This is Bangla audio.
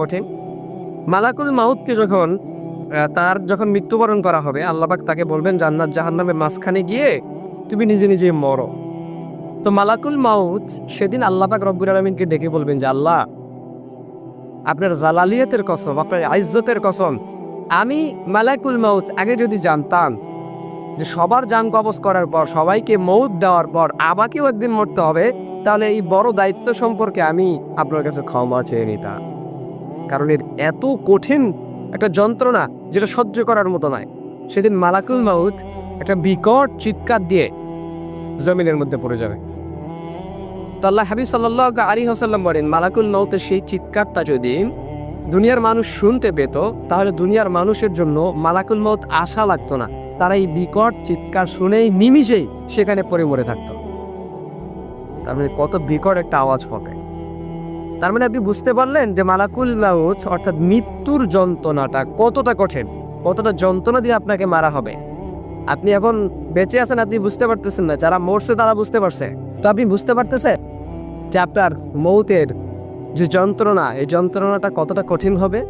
কঠিন মালাকুল মাউতকে যখন তার যখন মৃত্যুবরণ করা হবে, আল্লাহবাক তাকে বলবেন, জান্নাত জাহান্নামের মাঝখানে গিয়ে তুমি নিজে নিজে মরো। তো মালাকুল মাউত সেদিন আল্লাহবাক রব্বুর আলমিনকে ডেকে বলবেন যে, আল্লাহ, আপনার জালালিয়াতের কসম, আপনার আইজ্জতের কসম, আমি মালাকুল মাউত আগে যদি জানতাম যে সবার যান কবজ করার পর, সবাইকে মৌত দেওয়ার পর আমাকেও একদিন মরতে হবে, তাহলে এই বড় দায়িত্ব সম্পর্কে আমি আপনার কাছে ক্ষমা চেয়ে নিতাম। কারণ এর এত কঠিন একটা যন্ত্রণা যেটা সহ্য করার মতো নয়। সেদিন মালাকুল মাউত একটা বিকট চিৎকার দিয়ে জমিনের মধ্যে পড়ে যাবে। তো আল্লাহ হাবিব সাল্লাহ আলী হাসাল্লাম বলেন, মালাকুল মাউতের সেই চিৎকারটা যদি দুনিয়ার মানুষ শুনতে পেত, তাহলে দুনিয়ার মানুষের জন্য মালাকুল মাউত আশা লাগতো না। তারা এই বিকট চিৎকার শুনেই নিমিষেই সেখানে পড়ে মরে থাকতো। তার মানে কত বিকট একটা আওয়াজ হবে তার মানে আপনি বুঝতে পারলেন যে মালাকুল মাউচ অর্থাৎ মৃত্যুর যন্ত্রণাটা কতটা কঠিন, কতটা যন্ত্রণা দিয়ে আপনাকে মারা হবে। আপনি এখন বেঁচে আছেন, আপনি বুঝতে পারতেছেন না, যারা মরছে তারা বুঝতে পারছে। তো আপনি বুঝতে পারতেছেন যে আপনার মৌতের যে যন্ত্রণা, এই যন্ত্রণাটা কতটা কঠিন হবে?